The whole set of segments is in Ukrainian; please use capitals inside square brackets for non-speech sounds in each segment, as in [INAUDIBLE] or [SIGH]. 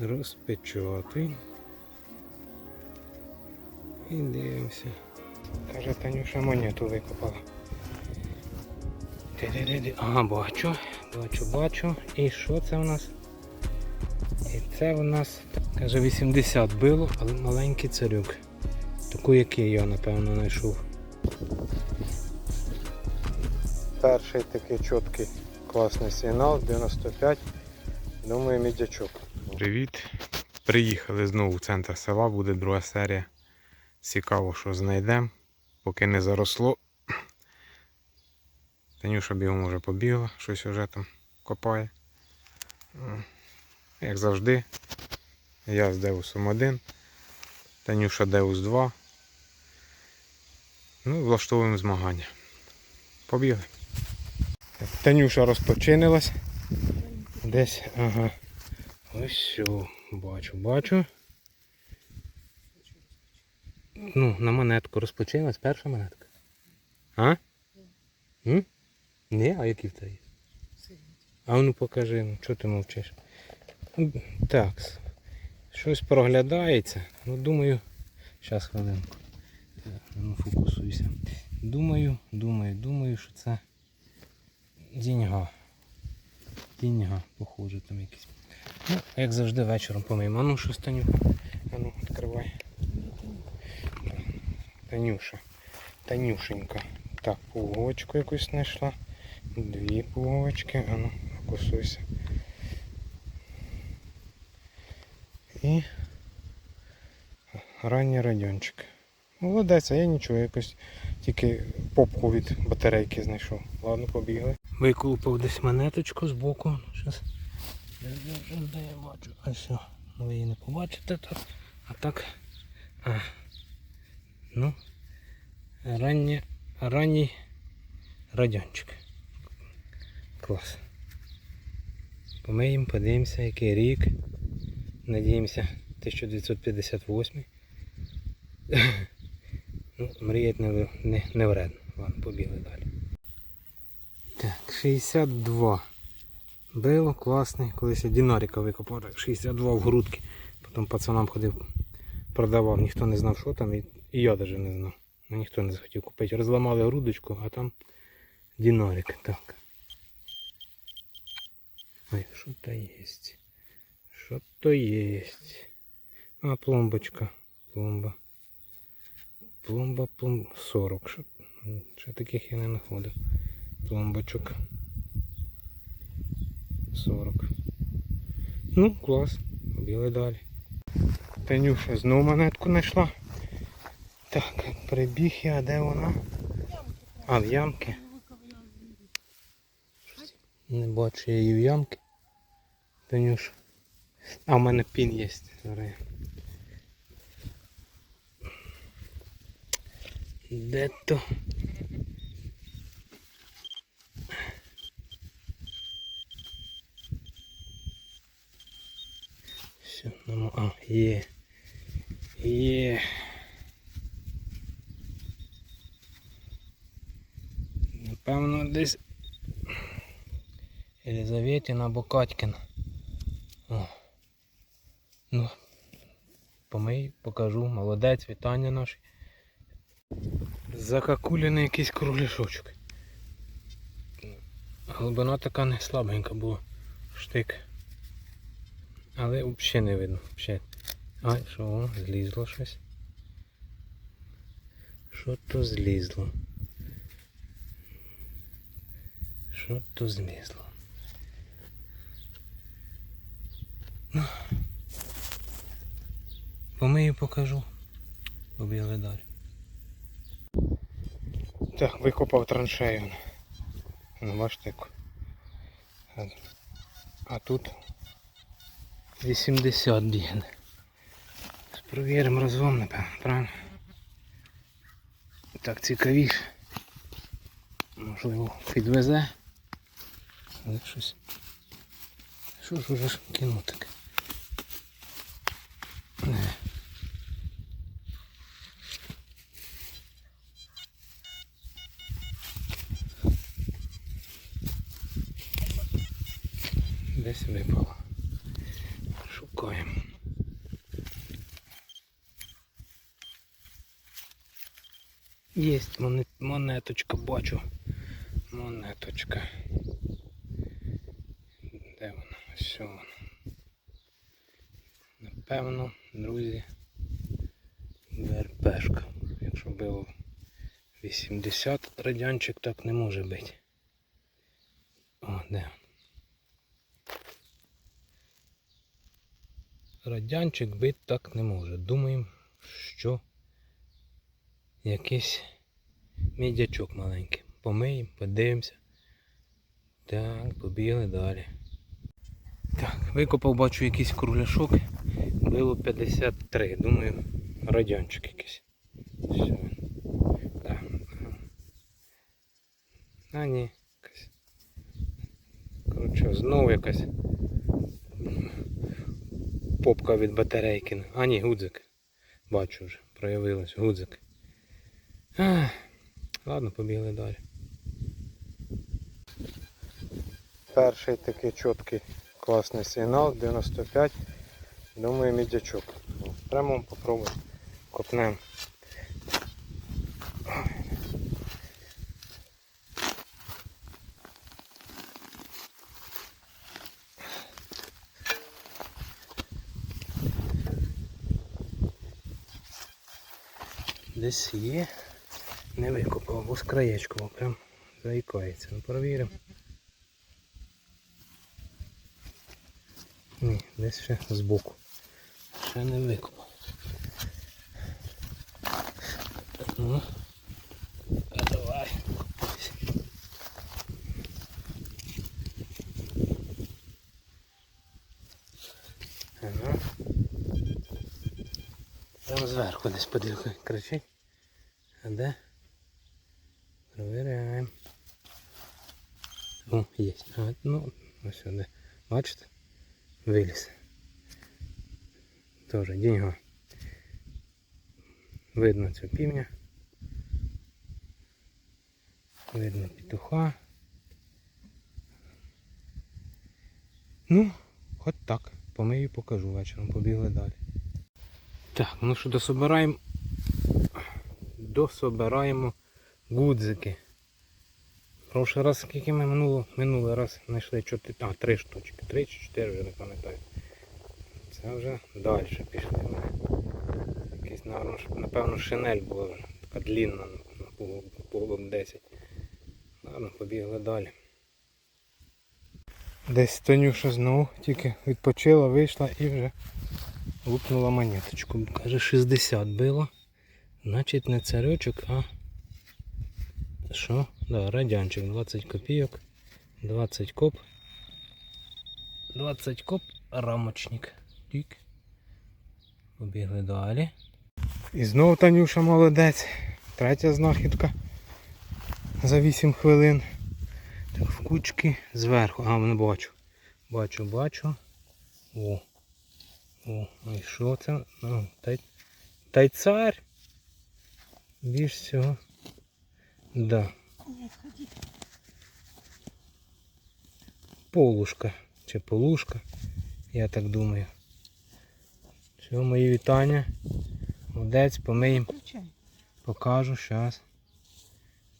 Розпечатуй. І дивимося. Каже, Танюша монету викопала. Ага, бачу, бачу, бачу. І що це у нас? І це у нас, каже, 80 било, але маленький царюк. Таку, який я, напевно, знайшов. Перший такий чіткий класний сигнал, 95. Думаю, мідячок. Привіт. Приїхали знову в центр села, буде друга серія. Цікаво, що знайдемо. Поки не заросло. Танюша бігом вже побігла, щось вже там копає. Як завжди, я з Деусом 1, Танюша Деус 2. Ну, влаштовуємо змагання. Побігли. Танюша розпочинилась. Десь, ага. Ось все. Бачу, бачу. Ну, на монетку розпочинилась перша монетка. А? М? Ні, а які в тебе є? А ну покажи, ну чого ти мовчиш? Так. Щось проглядається. Ну думаю. Зараз хвилинку. Ну фокусуйся. Думаю, думаю, думаю, що це діньга. Діньга, похоже, там якісь. Ну, як завжди вечором помиємо. А ну що станю? А ну, відкривай. Танюша. Танюшенька. Так, пуговочку якусь знайшла. Дві пуговочки. А ну, фокусуйся. І ранній радіончик. Молодець, а я нічого, якось тільки попку від батарейки знайшов. Ладно, побігли. Виколупав десь монеточку з боку. Щас. Де, я бачу? А все. Ви її не побачите тут. А так. А. Ну. Раннє, ранній радянчик. Клас. Помиємо, подивимося, який рік. Надіємося, 1958. [LAUGHS] ну, мріяти не, не, не вредно. Ладно, побігли далі. Так, 62. Било класний. Колись я динаріка викопав. так, 62 в грудки. Потім пацанам ходив, продавав, ніхто не знав, що там, і, я навіть не знав. Ну, ніхто не захотів купити. Розламали грудочку, а там динарик. Так. Ой, що то есть. Що то есть. А, пломбочка. Пломба. Пломба, пломба. 40. Що, ще таких я не знаходив. Пломбочок. 40. Ну, клас. Побіли далі. Танюша знову монетку знайшла. Так, прибіг я, де вона? А, в ямки. Не бачу я її в ямки. Танюш. А в мене пін є. Де то? Все, ну, а, є. Є. Напевно, десь Єлизаветіна або Катькіна. О. Ну, помий, покажу. Молодець, вітання наші. Закакулений якийсь кругляшочок. Глибина така не слабенька була. Штик. Але взагалі не видно. Взагалі. Ай, що, о, злізло щось. Що то злізло? Що то злізло? Ну. Помию покажу. Побігли далі. Так, викопав траншею. Ну, бачите. А- А тут 80 бігне. Провіримо разом, напевно, правильно? Так цікавіше. Можливо, підвезе. Але щось. Що ж уже ж кинути? Не. Десь випало. Шукаю. шукаємо. Єсть монеточка, бачу. Монеточка. Де вона? Ось вона. Напевно, друзі, ВРПшка. Якщо було 80 радянчик, так не може бути. О, де? Радянчик бить так не може. Думаємо, що якийсь мідячок маленький. Помиємо, подивимося. Так, побігли далі. Так, викопав, бачу якийсь кругляшок. Було 53. Думаю, радянчик якийсь. Все. Так. А ні, якась. Коротше, знову якась попка від батарейки. А ні, гудзик. Бачу вже, проявилось, гудзик. Ах, ладно, побігли далі. Перший такий чіткий класний сигнал 95. Думаю, мідячок. Прямо попробуємо. Копнемо. Десь є. Не викопав, бо з краєчку, прям заїкається. Ну перевіримо. Ні, десь ще збоку. Ще не викопав. Ну. Давай. Там зверху десь подивку кричить. А де? Провіряємо. О, є. А, ну, ось сюди. Бачите? Виліз. Тоже деньга. Видно цю півня. Видно петуха. Ну, от так. Помию покажу вечором. Побігли далі. Так, ну що дособираємо. Дособираємо гудзики. Прошлий раз скільки ми минуло, минулий раз знайшли 4, а, 3 штучки. 3 чи 4 вже не пам'ятаю. Це вже далі пішли. Якийсь, напевно, шинель була вже така длінна, на полок 10. Ладно, побігли далі. Десь Танюша знову тільки відпочила, вийшла і вже лупнула монеточку. Каже 60 було. Значить не царючок, а що? Да, радянчик 20 копійок. 20 коп. 20 коп, рамочник. Тік. Побігли далі. І знов Танюша молодець. Третя знахідка за 8 хвилин. Так, в кучки зверху. А, не бачу. Бачу, бачу. О. О, і що це? Ну, та, й- та й цар. Більш всього. Да. Полушка. Чи полушка. Я так думаю. Все, мої вітання. Молодець, помиємо. Покажу зараз.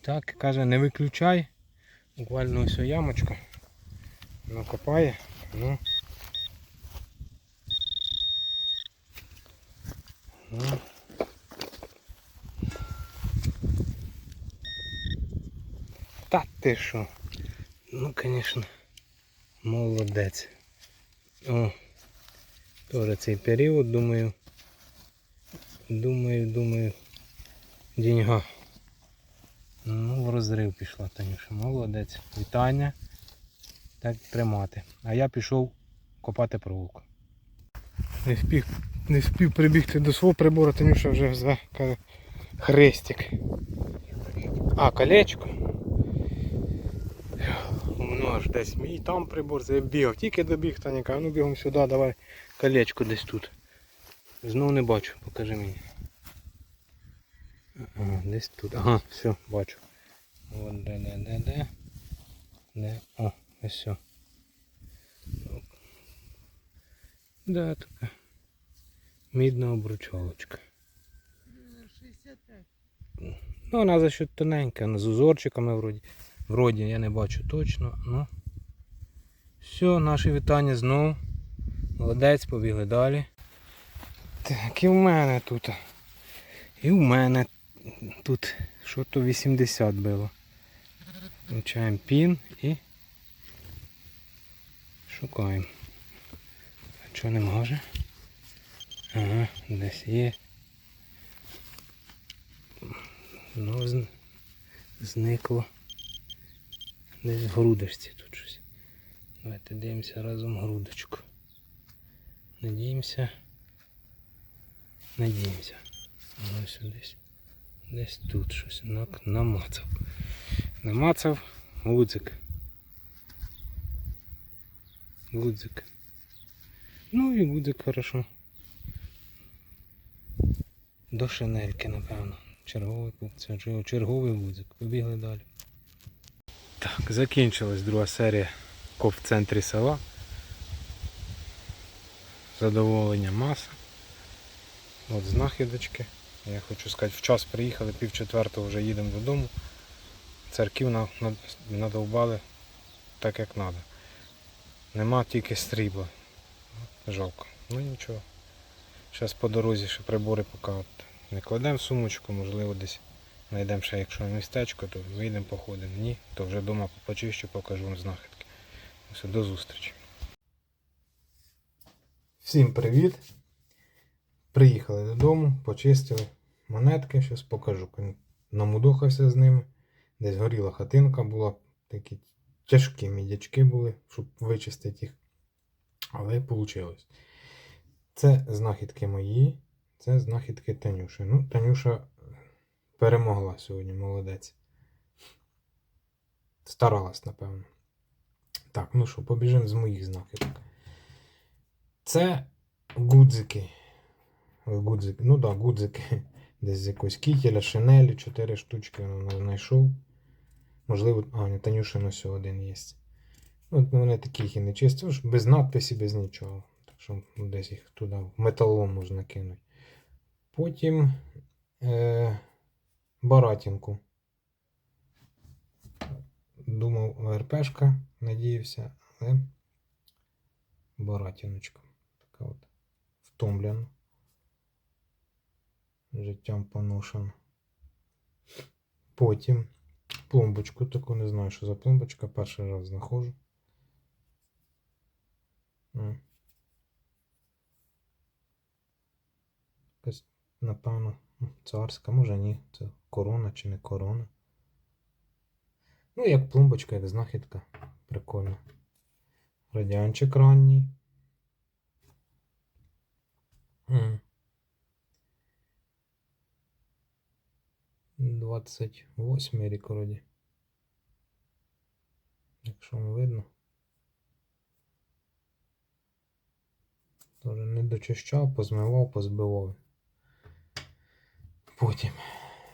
Так, каже, не виключай. Буквально ось ямочка. Накопає. Ну. Ну. Та ти що? Ну, звісно, молодець. О, теж цей період, думаю. Думаю, думаю. Деньга. Ну, в розрив пішла Танюша. Молодець. Вітання. Так тримати. А я пішов копати проволоку. Не встиг, не встиг прибігти до свого прибору, Танюша вже зве хрестик. А, колечко. Воно аж десь мій там прибор забігав. Тільки добіг Таня каже, ну бігом сюди, давай колечко десь тут. Знову не бачу, покажи мені. Ага, десь тут. Ага, все, бачу. От де, де, де, де. Де. О, ось все. Да, така. Мідна обручалочка. 65. Ну, вона за що тоненька, з узорчиками вроді. Вроді я не бачу точно. Ну. Все, наші вітання знову. Молодець, побігли далі. Так, і в мене тут. І в мене тут що то 80 було. Включаємо пін і шукаємо. А чого не може? Ага, десь є. Ну, зникло. Десь в грудочці тут щось. Давайте дивимося разом грудочку. Надіємося. Надіємося. Ось десь. Десь тут щось намацав. Намацав гудзик. Гудзик. Ну і гудзик хорошо. До шинельки, напевно. Черговий, черговий гудзик. Побігли далі. Так, закінчилась друга серія коп в центрі села. Задоволення маса. От знахідочки. Я хочу сказати, в час приїхали, пів четвертого вже їдемо додому. Церків на- на- надовбали так як треба. Нема тільки стрібла. Жалко. Ну нічого. Зараз по дорозі ще прибори поки не кладемо в сумочку, можливо десь знайдемо ще, якщо містечко, то вийдемо походимо. Ні, то вже вдома почищу, покажу вам знахідки. Все, до зустрічі. Всім привіт. Приїхали додому, почистили монетки, зараз покажу. Намудохався з ними. Десь горіла хатинка була, такі тяжкі мідячки були, щоб вичистити їх. Але вийшло. Це знахідки мої, це знахідки Танюші. Ну, Танюша перемогла сьогодні, молодець. Старалась, напевно. Так, ну що, побіжимо з моїх знахідок. Це гудзики. Гудзики. Ну так, да, гудзики. [LAUGHS] Десь з якогось кітеля, шинелі, 4 штучки знайшов. Можливо, а, ні, Танюшин ось один є. От ну, вони таких і не чисті, ж без надписі, без нічого. Так що десь їх туди в металолом можна кинути. Потім е, баратінку. Думав РПшка, надіявся, але баратіночка. Така от втомлена. Життям поношена. Потім пломбочку таку, не знаю, що за пломбочка, перший раз знаходжу. М. Якась, напевно, м, Царська, може ні, це корона чи не корона. Ну, як пломбочка, як знахідка. Прикольно. Радянчик ранній. М. 28 рік вроді. Якщо вам видно. Тоже не дочищав, позмивав, позбивав. Потім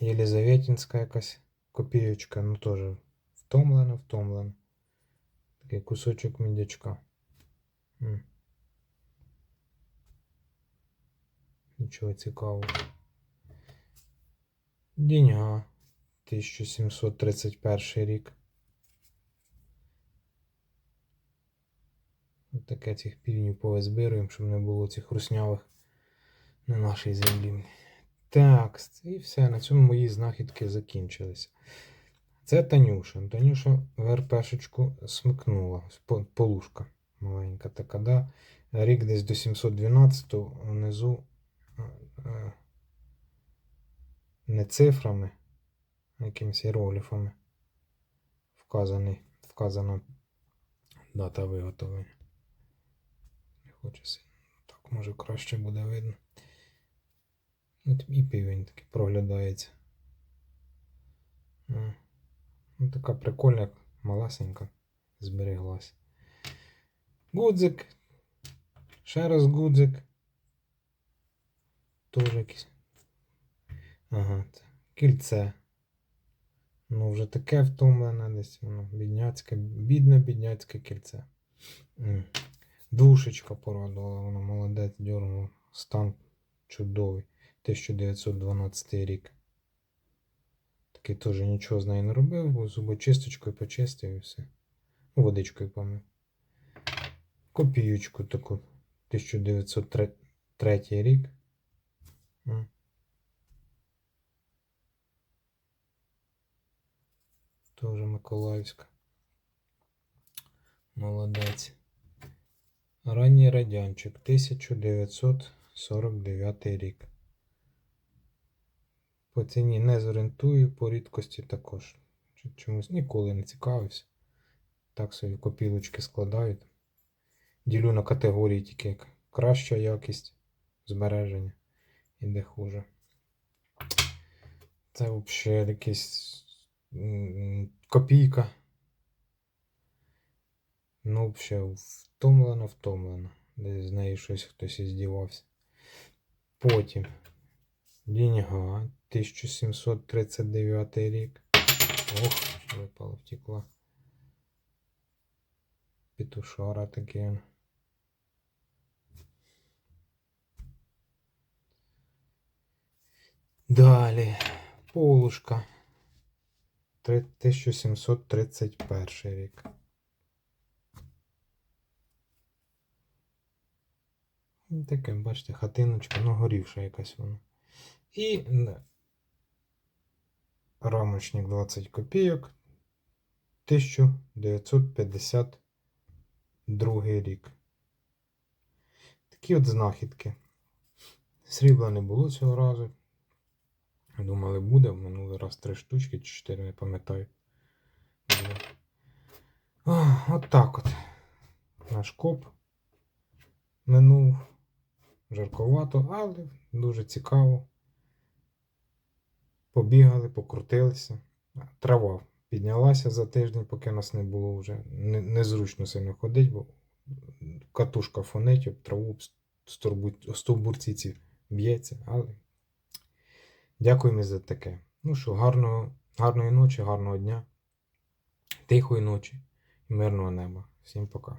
Єлизаветінська якась копійочка, ну теж втомлена, втомлена. Такий кусочок мідячка. Нічого цікавого. Діньга. 1731 рік. От таке цих півнів повизбируємо, щоб не було цих руснявих на нашій землі. Так, і все. На цьому мої знахідки закінчилися. Це Танюша. Танюша в РПшечку смикнула. Полушка маленька така, да? Рік десь до 712 внизу е, е, не цифрами, а якимись іерогліфами вказаний, вказана дата виготовлення. Не сильно. Так, може краще буде видно. От і півень такий проглядається. Ну, така прикольна, малесенька збереглась. Гудзик. Ще раз гудзик. Тоже якийсь. Ага, це кільце. Ну, вже таке втомлене десь воно. Бідняцьке, бідне бідняцьке кільце. Душечка порадувала, вона молодець, дьорнула. Стан чудовий. 1912 рік. Такий теж нічого з нею не робив, бо зубочисточкою почистив і все. Ну, Водичкою помив. Копіючку таку 1903 рік. Тоже Миколаївська. Молодець. Ранній радянчик 1949 рік. По ціні не зорієнтую, по рідкості також. Чомусь ніколи не цікавився. Так собі копілочки складають. Ділю на категорії тільки як краща якість збереження і де хуже. Це взагалі якийсь копійка. Ну, взагалі, втомлено, втомлено. Десь з нею щось хтось іздівався. Потім Деньга 1739 рік. Ох, випала, втекла. Петушара таке. Далі. Полушка. 1731 рік. Таке, бачите, хатиночка, ну горівша якась вона. І рамочник 20 копійок. 1952 рік. Такі от знахідки. Срібла не було цього разу. Думали, буде. Минулий раз три штучки чи чотири, не пам'ятаю. От так от. Наш коп минув. Жарковато, але дуже цікаво. Побігали, покрутилися. Трава піднялася за тиждень, поки нас не було вже. Незручно сильно ходить, бо катушка фонить, об траву стовбурці ці б'ється. Але дякуємо за таке. Ну що, гарного, гарної ночі, гарного дня, тихої ночі і мирного неба. Всім пока.